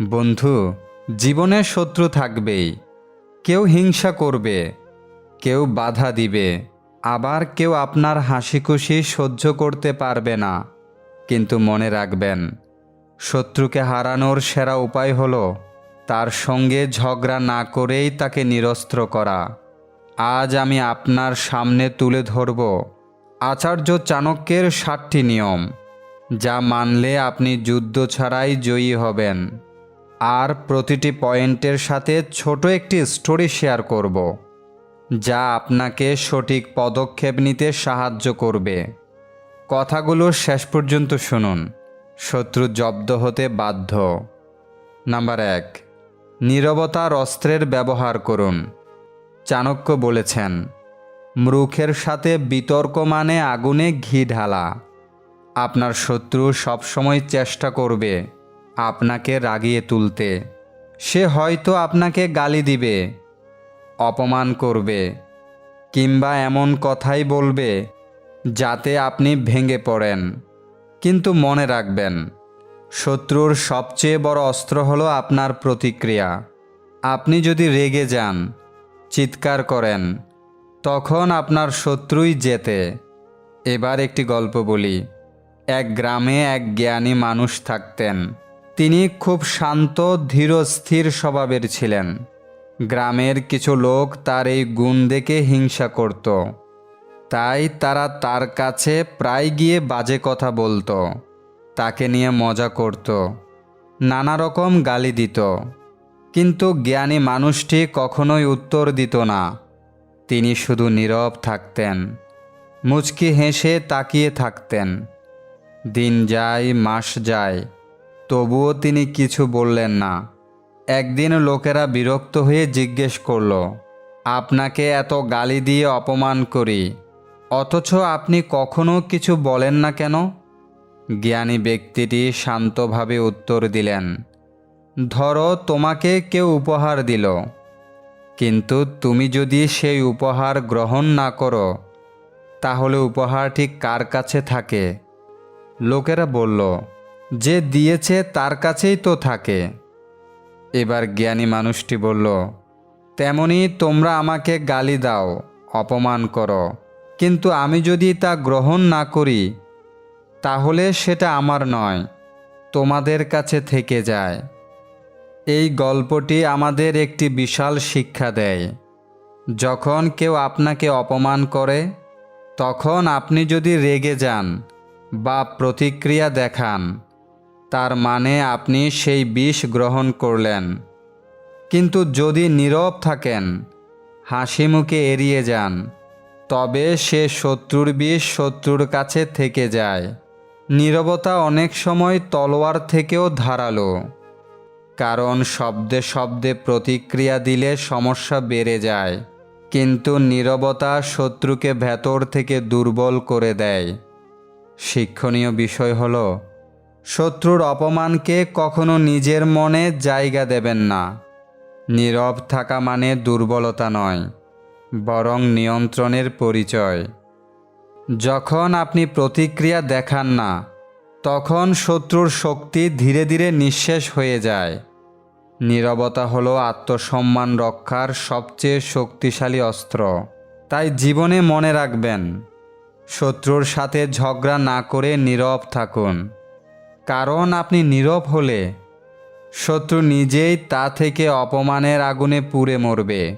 বন্ধু, জীবনে শত্রু থাকবেই। কেউ হিংসা করবে, কেউ বাধা দিবে, আবার কেউ আপনার হাসি খুশি সহ্য করতে পারবে না। কিন্তু মনে রাখবেন, শত্রুকে হারানোর সেরা উপায় হলো তার সঙ্গে ঝগড়া না করেই তাকে নিরস্ত্র করা। আজ আমি আপনার সামনে তুলে ধরব আচার্য চাণক্যের ষাটটি নিয়ম, যা মানলে আপনি যুদ্ধ ছাড়াই জয়ী হবেন। আর প্রতিটি পয়েন্টের সাথে ছোট একটি স্টোরি শেয়ার করব, যা আপনাকে সঠিক পদক্ষেপ নিতে সাহায্য করবে। কথাগুলো শেষ পর্যন্ত শুনুন। শত্রু জব্দ হতে বাধ্য। নাম্বার এক, নীরবতার অস্ত্রের ব্যবহার করুন। চাণক্য বলেছেন, মূর্খের সাথে বিতর্ক মানে আগুনে ঘি ঢালা। আপনার শত্রু সবসময় চেষ্টা করবে আপনাকে রাগিয়ে তুলতে। সে হয়তো আপনাকে গালি দিবে, অপমান করবে, কিংবা এমন কথাই বলবে যাতে আপনি ভেঙে পড়েন। কিন্তু মনে রাখবেন, শত্রুর সবচেয়ে বড় অস্ত্র হলো আপনার প্রতিক্রিয়া। আপনি যদি রেগে যান, চিৎকার করেন, তখন আপনার শত্রুই জেতে। এবার একটি গল্প বলি। এক গ্রামে এক জ্ঞানী মানুষ থাকতেন। তিনি খুব শান্ত, ধীর স্থির স্বভাবের ছিলেন। গ্রামের কিছু লোক তার এই গুণ দেখে হিংসা করত। তাই তারা তার কাছে প্রায় গিয়ে বাজে কথা বলতো। তাকে নিয়ে মজা করত। নানা রকম গালি দিত। কিন্তু জ্ঞানী মানুষটি কখনোই উত্তর দিত না। তিনি শুধু নীরব থাকতেন। মুচকি হেসে তাকিয়ে থাকতেন। দিন যায়, মাস যায়। তবুও তিনি কিছু বললেন না। একদিন লোকেরা বিরক্ত হয়ে জিজ্ঞেস করল, আপনাকে এত গালি দিয়ে অপমান করি, অথচ আপনি কখনো কিছু বলেন না কেন? জ্ঞানী ব্যক্তিটি শান্তভাবে উত্তর দিলেন, ধরো তোমাকে কেউ উপহার দিল, কিন্তু তুমি যদি সেই উপহার গ্রহণ না করো, তাহলে উপহারটি কার কাছে থাকে? লোকেরা বলল যে দিয়েছে তার কাছেই তো থাকে। এবার জ্ঞানী মানুষটি বলল, তেমনি তোমরা আমাকে গালি দাও, অপমান করো। কিন্তু আমি যদি তা গ্রহণ না করি, তাহলে সেটা আমার নয়, তোমাদের কাছে থেকে যায়। এই গল্পটি আমাদের একটি বিশাল শিক্ষা দেয়। যখন কেউ আপনাকে অপমান করে, তখন আপনি যদি রেগে যান বা প্রতিক্রিয়া দেখান তার মানে আপনি সেই বিষ গ্রহণ করলেন। কিন্তু যদি নীরব থাকেন হাসি মুখে এড়িয়ে যান, তবে সে শত্রুর বিষ শত্রুর কাছে থেকে যায়। নীরবতা অনেক সময় তলোয়ার থেকেও ধারালো, কারণ শব্দে শব্দে প্রতিক্রিয়া দিলে সমস্যা বেড়ে যায়। কিন্তু নীরবতা শত্রুকে ভেতর থেকে দুর্বল করে দেয়। শিক্ষণীয় বিষয় হল শত্রুর অপমানকে কখনো নিজের মনে জায়গা দেবেন না। নীরব থাকা মানে দুর্বলতা নয়, বরং নিয়ন্ত্রণের পরিচয়। যখন আপনি প্রতিক্রিয়া দেখান না, তখন শত্রুর শক্তি ধীরে ধীরে নিঃশেষ হয়ে যায়। নীরবতা হলো আত্মসম্মান রক্ষার সবচেয়ে শক্তিশালী অস্ত্র। তাই জীবনে মনে রাখবেন, শত্রুর সাথে ঝগড়া না করে নীরব থাকুন। কারণ আপনি নীরব হলে শত্রু নিজেই তা থেকে অপমানের আগুনে পুড়ে মরবে।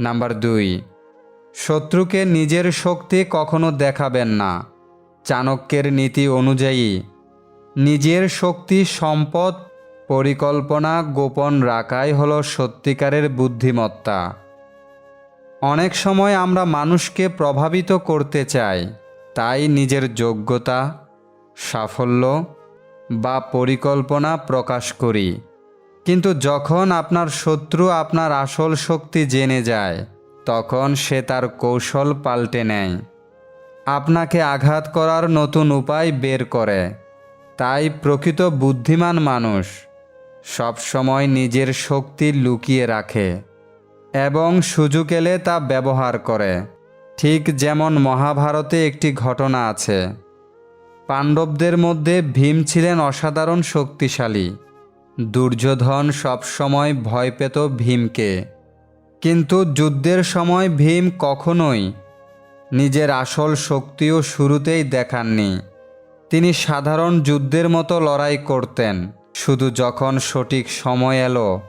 নাম্বার দুই, শত্রুকে নিজের শক্তি কখনো দেখাবেন না। চাণক্যের নীতি অনুযায়ী, নিজের শক্তি সম্পদ পরিকল্পনা গোপন রাখাই হলো সত্যিকারের বুদ্ধিমত্তা। অনেক সময় আমরা মানুষকে প্রভাবিত করতে চাই, তাই নিজের যোগ্যতা, সাফল্য বা পরিকল্পনা প্রকাশ করি। কিন্তু যখন আপনার শত্রু আপনার আসল শক্তি জেনে যায়, তখন সে তার কৌশল পাল্টে নেয়। আপনাকে আঘাত করার নতুন উপায় বের করে। তাই প্রকৃত বুদ্ধিমান মানুষ সবসময় নিজের শক্তি লুকিয়ে রাখে এবং সুযোগ এলে তা ব্যবহার করে। ঠিক যেমন মহাভারতে একটি ঘটনা আছে। পাণ্ডবদের মধ্যে ভীম ছিলেন অসাধারণ শক্তিশালী। দুর্যোধন সবসময় ভয় পেত ভীমকে। কিন্তু যুদ্ধের সময় ভীম কখনোই নিজের আসল শক্তিও শুরুতেই দেখাননি। তিনি সাধারণ যুদ্ধের মতো লড়াই করতেন। শুধু যখন সঠিক সময় এলো,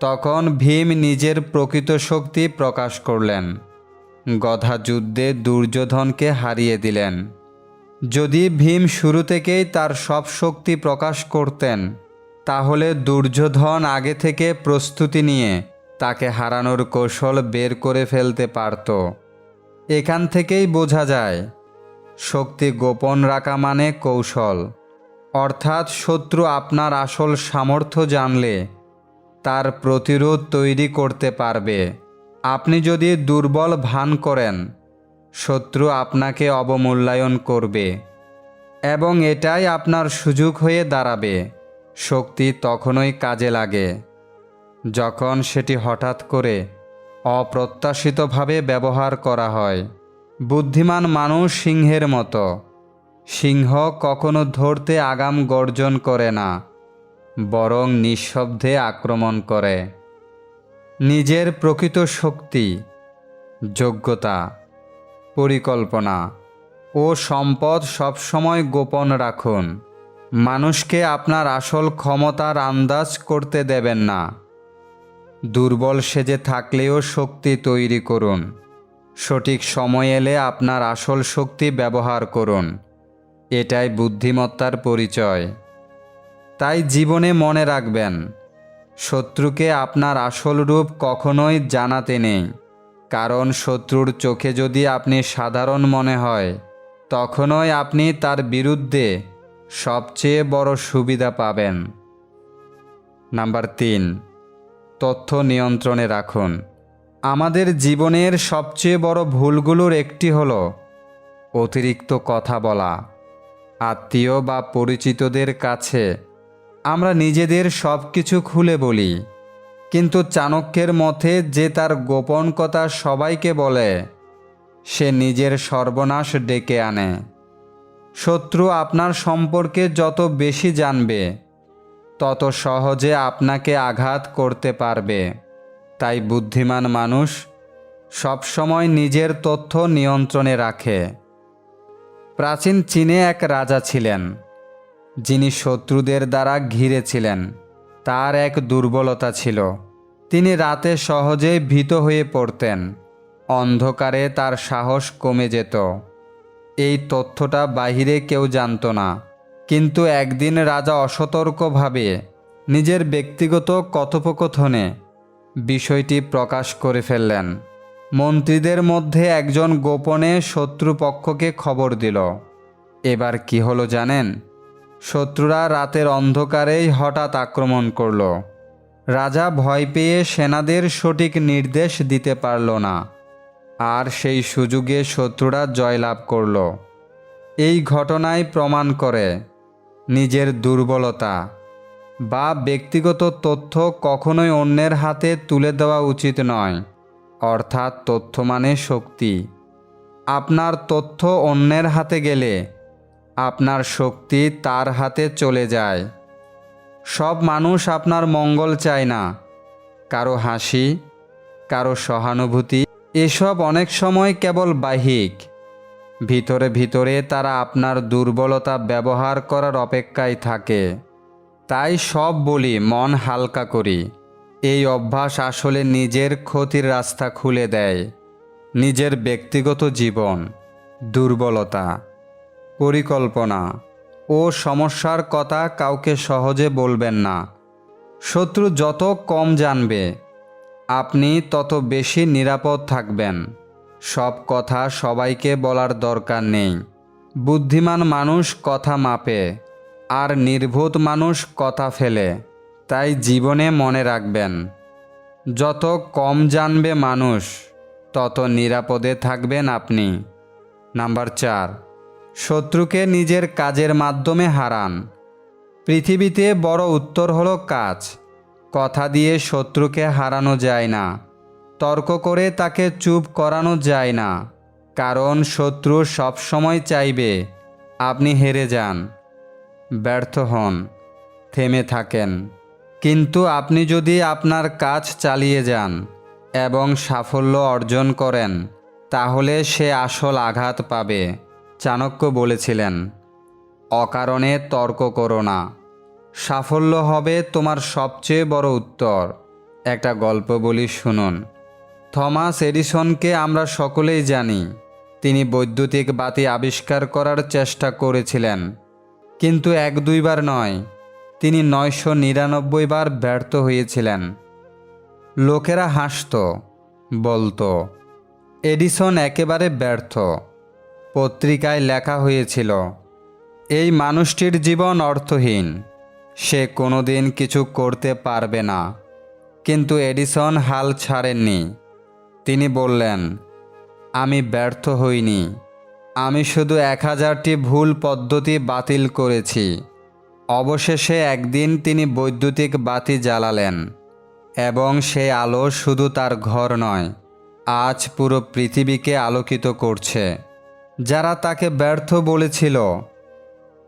তখন ভীম নিজের প্রকৃত শক্তি প্রকাশ করলেন। গধা যুদ্ধে দুর্যোধনকে হারিয়ে দিলেন। যদি ভীম শুরু থেকেই তার সব শক্তি প্রকাশ করতেন, তাহলে দুর্যোধন আগে থেকে প্রস্তুতি নিয়ে তাকে হারানোর কৌশল বের করে ফেলতে পারত। এখান থেকেই বোঝা যায়, শক্তি গোপন রাখা মানে কৌশল। অর্থাৎ শত্রু আপনার আসল সামর্থ্য জানলে তার প্রতিরোধ তৈরি করতে পারবে। আপনি যদি দুর্বল ভান করেন শত্রু আপনাকে অবমূল্যায়ন করবে এবং এটাই আপনার সুযোগ হয়ে দাঁড়াবে। শক্তি তখনই কাজে লাগে। যখন সেটি হঠাৎ করে অপ্রত্যাশিতভাবে ব্যবহার করা হয়। বুদ্ধিমান মানুষ সিংহের মতো। সিংহ কখনো ধরতে আগাম গর্জন করে না, বরং নিঃশব্দে আক্রমণ করে। নিজের প্রকৃত শক্তি, যোগ্যতা পরিকল্পনা। ও সম্পদ সবসময় গোপন রাখুন। মানুষকে আপনার আসল ক্ষমতার আন্দাজ করতে দেবেন না। দুর্বল সেজে থাকলেও শক্তি তৈরি করুন। সঠিক সময় এলে আপনার আসল শক্তি ব্যবহার করুন। এটাই বুদ্ধিমত্তার পরিচয়। তাই জীবনে মনে রাখবেন, শত্রুকে আপনার আসল রূপ কখনোই জানাতে নেই। কারণ শত্রুর চোখে যদি আপনি সাধারণ মনে হয়, তখনই আপনি তার বিরুদ্ধে সবচেয়ে বড় সুবিধা পাবেন। নাম্বার তিন, তথ্য নিয়ন্ত্রণে রাখুন। আমাদের জীবনের সবচেয়ে বড় ভুলগুলোর একটি হল অতিরিক্ত কথা বলা। আত্মীয় বা পরিচিতদের কাছে আমরা নিজেদের সব কিছু খুলে বলি। কিন্তু চাণক্যের মতে যে তার গোপন কথা সবাইকে বলে, সে নিজের সর্বনাশ ডেকে আনে। শত্রু আপনার সম্পর্কে যত বেশি জানবে, তত সহজে আপনাকে আঘাত করতে পারবে। তাই বুদ্ধিমান মানুষ সবসময় নিজের তথ্য নিয়ন্ত্রণে রাখে। প্রাচীন চীনে এক রাজা ছিলেন, যিনি শত্রুদের দ্বারা ঘিরে ছিলেন। তার এক দুর্বলতা ছিল। তিনি রাতে সহজে ভীত হয়ে পড়তেন। অন্ধকারে তার সাহস কমে যেত। এই তথ্যটা বাহিরে কেউ জানত না। কিন্তু একদিন রাজা অসতর্কভাবে নিজের ব্যক্তিগত কথোপকথনে বিষয়টি প্রকাশ করে ফেললেন। মন্ত্রীদের মধ্যে একজন গোপনে শত্রুপক্ষকে খবর দিল। এবার কি হলো জানেন? শত্রুরা রাতের অন্ধকারেই হঠাৎ আক্রমণ করল। রাজা ভয় পেয়ে সেনাদের সঠিক নির্দেশ দিতে পারল না। আর সেই সুযোগে শত্রুরা জয়লাভ করল। এই ঘটনায় প্রমাণ করে নিজের দুর্বলতা বা ব্যক্তিগত তথ্য কখনোই অন্যের হাতে তুলে দেওয়া উচিত নয়, অর্থাৎ তথ্য মানে শক্তি। আপনার তথ্য অন্যের হাতে গেলে আপনার শক্তি তার হাতে চলে যায়। সব মানুষ আপনার মঙ্গল চায় না। কারও হাসি, কারও সহানুভূতি, এসব অনেক সময় কেবল বাহিক ভিতরে ভিতরে তারা আপনার দুর্বলতা ব্যবহার করার অপেক্ষায় থাকে। তাই সব বলি, মন হালকা করি। এই অভ্যাস আসলে নিজের ক্ষতির রাস্তা খুলে দেয়। নিজের ব্যক্তিগত জীবন, দুর্বলতা। পরিকল্পনা। ও সমস্যার কথা কাউকে সহজে বলবেন না। শত্রু যত কম জানবে, আপনি তত বেশি নিরাপদ থাকবেন। সব কথা সবাইকে বলার দরকার নেই। বুদ্ধিমান মানুষ কথা মাপে, আর নির্ভূত মানুষ কথা ফেলে, তাই জীবনে মনে রাখবেন। যত কম জানবে মানুষ, তত নিরাপদে থাকবেন আপনি। নাম্বার চার। শত্রুকে নিজের কাজের মাধ্যমে হারান। পৃথিবীতে বড় উত্তর হলো কাজ। কথা দিয়ে শত্রুকে হারানো যায় না। তর্ক করে তাকে চুপ করানো যায় না। কারণ শত্রু সবসময় চাইবে, আপনি হেরে যান। ব্যর্থ হন, থেমে থাকেন। কিন্তু আপনি যদি আপনার কাজ চালিয়ে যান এবং সাফল্য অর্জন করেন, তাহলে সে আসল আঘাত পাবে। চাণক্য বলেছিলেন, অকারণে তর্ক করো না। সাফল্য হবে তোমার সবচেয়ে বড় উত্তর। একটা গল্প বলি শুনুন। থমাস এডিসনকে আমরা সকলেই জানি, তিনি বৈদ্যুতিক বাতি আবিষ্কার করার চেষ্টা করেছিলেন, কিন্তু এক দুইবার নয়, তিনি নয়শো নিরানব্বই বার ব্যর্থ হয়েছিলেন। লোকেরা হাসত, বলতো, এডিসন একেবারে ব্যর্থ। পত্রিকায় লেখা হয়েছিল, এই মানুষটির জীবন অর্থহীন। সে কোনোদিন কিছু করতে পারবে না। কিন্তু এডিসন হাল ছাড়েননি। তিনি বললেন, আমি ব্যর্থ হইনি। আমি শুধু এক হাজারটি ভুল পদ্ধতি বাতিল করেছি। অবশেষে একদিন তিনি বৈদ্যুতিক বাতি জ্বালালেন, এবং সেই আলো শুধু তার ঘর নয়, আজ পুরো পৃথিবীকে আলোকিত করছে। যারা তাকে ব্যর্থ বলেছিল,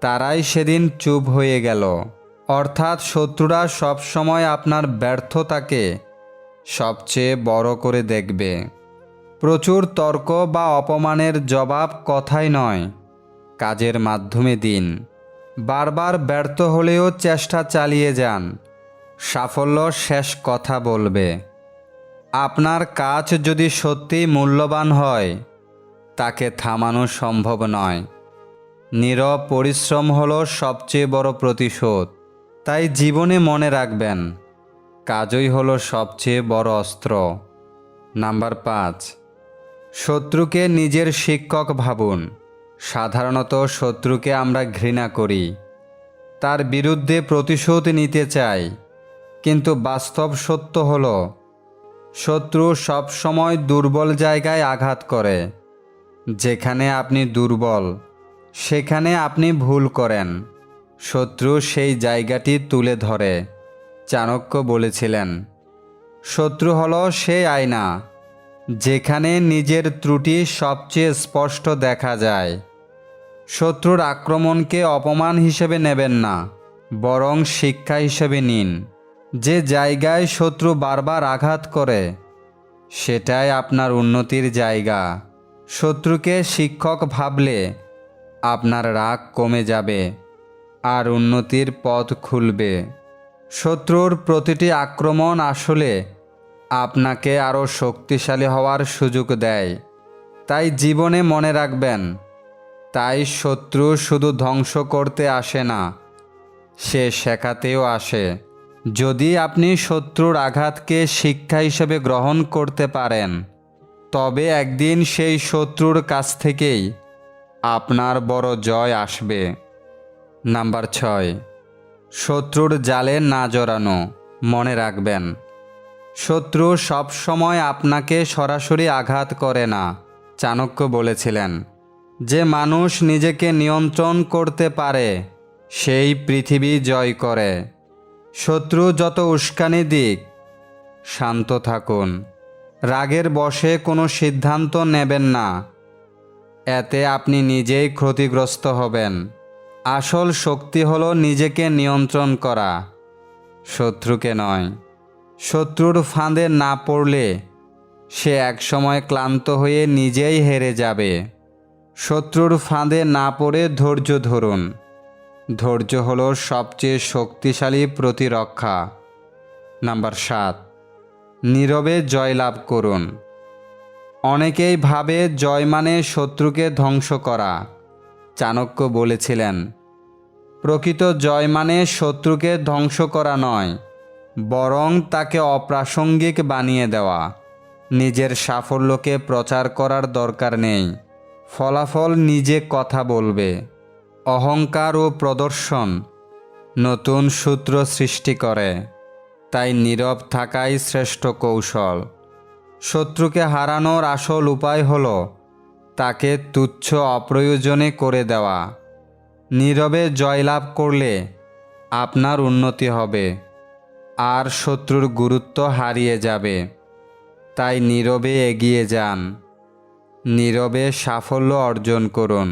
তারাই সেদিন চুপ হয়ে গেল। অর্থাৎ শত্রুরা সবসময় আপনার ব্যর্থতাকে সবচেয়ে বড় করে দেখবে। প্রচুর তর্ক বা অপমানের জবাব কথাই নয়, কাজের মাধ্যমে দিন। বারবার ব্যর্থ হলেও চেষ্টা চালিয়ে যান, সাফল্য শেষ কথা বলবে। আপনার কাজ যদি সত্যি মূল্যবান হয় তাকে থামানো সম্ভব নয়। নীরব পরিশ্রম হল সবচেয়ে বড় প্রতিশোধ। তাই জীবনে মনে রাখবেন, কাজই হলো সবচেয়ে বড় অস্ত্র। নাম্বার পাঁচ, শত্রুকে নিজের শিক্ষক ভাবুন। সাধারণত শত্রুকে আমরা ঘৃণা করি। তার বিরুদ্ধে প্রতিশোধ নিতে চাই, কিন্তু বাস্তব সত্য হল, শত্রু সবসময় দুর্বল জায়গায় আঘাত করে। যেখানে আপনি দুর্বল, সেখানে আপনি ভুল করেন। শত্রু সেই জায়গাটি তুলে ধরে, চাণক্য বলেছিলেন। শত্রু হলো সেই আয়না, যেখানে নিজের ত্রুটি সবচেয়ে স্পষ্ট দেখা যায়। শত্রুর আক্রমণকে অপমান হিসেবে নেবেন না, বরং শিক্ষা হিসেবে নিন। যে জায়গায় শত্রু বারবার আঘাত করে, সেটাই আপনার উন্নতির জায়গা। শত্রুকে শিক্ষক ভাবলে আপনার রাগ কমে যাবে আর উন্নতির পথ খুলবে। শত্রুর প্রতিটি আক্রমণ আসলে আপনাকে আরও শক্তিশালী হওয়ার সুযোগ দেয়। তাই জীবনে মনে রাখবেন, তাই শত্রু শুধু ধ্বংস করতে আসে না, সে শেখাতেও আসে। যদি আপনি শত্রুর আঘাতকে শিক্ষা হিসেবে গ্রহণ করতে পারেন তবে একদিন সেই শত্রুর কাছ থেকেই আপনার বড় জয় আসবে। নাম্বার ছয়, শত্রুর জালে না জড়ানো, মনে রাখবেন। শত্রু সবসময় আপনাকে সরাসরি আঘাত করে না, চাণক্য বলেছিলেন। যে মানুষ নিজেকে নিয়ন্ত্রণ করতে পারে, সেই পৃথিবী জয় করে। শত্রু যত উস্কানি দিক, শান্ত থাকুন। রাগের বশে কোনো সিদ্ধান্ত নেবেন না। এতে আপনি নিজেই ক্ষতিগ্রস্ত হবেন। আসল শক্তি হলো নিজেকে নিয়ন্ত্রণ করা। শত্রুকে নয়, শত্রুর ফাঁদে না পড়লে সে একসময় ক্লান্ত হয়ে নিজেই হেরে যাবে। শত্রুর ফাঁদে না পড়ে ধৈর্য ধরুন। ধৈর্য হল সবচেয়ে শক্তিশালী প্রতিরক্ষা। নাম্বার সাত। নীরবে জয়লাভ করুন। অনেকেই ভাবে জয় মানে শত্রুকে ধ্বংস করা। চাণক্য বলেছিলেন, প্রকৃত জয় মানে শত্রুকে ধ্বংস করা নয়, বরং তাকে অপ্রাসঙ্গিক বানিয়ে দেওয়া। নিজের সাফল্যকে প্রচার করার দরকার নেই। ফলাফল নিজে কথা বলবে। অহংকার ও প্রদর্শন নতুন সূত্র সৃষ্টি করে। তাই নীরব থাকাই শ্রেষ্ঠ কৌশল। শত্রুকে হারানোর আসল উপায় হল তাকে তুচ্ছ অপ্রয়োজনে করে দেওয়া। নীরবে জয়লাভ করলে আপনার উন্নতি হবে, আর শত্রুর গুরুত্ব হারিয়ে যাবে। তাই নীরবে এগিয়ে যান। নীরবে সাফল্য অর্জন করুন।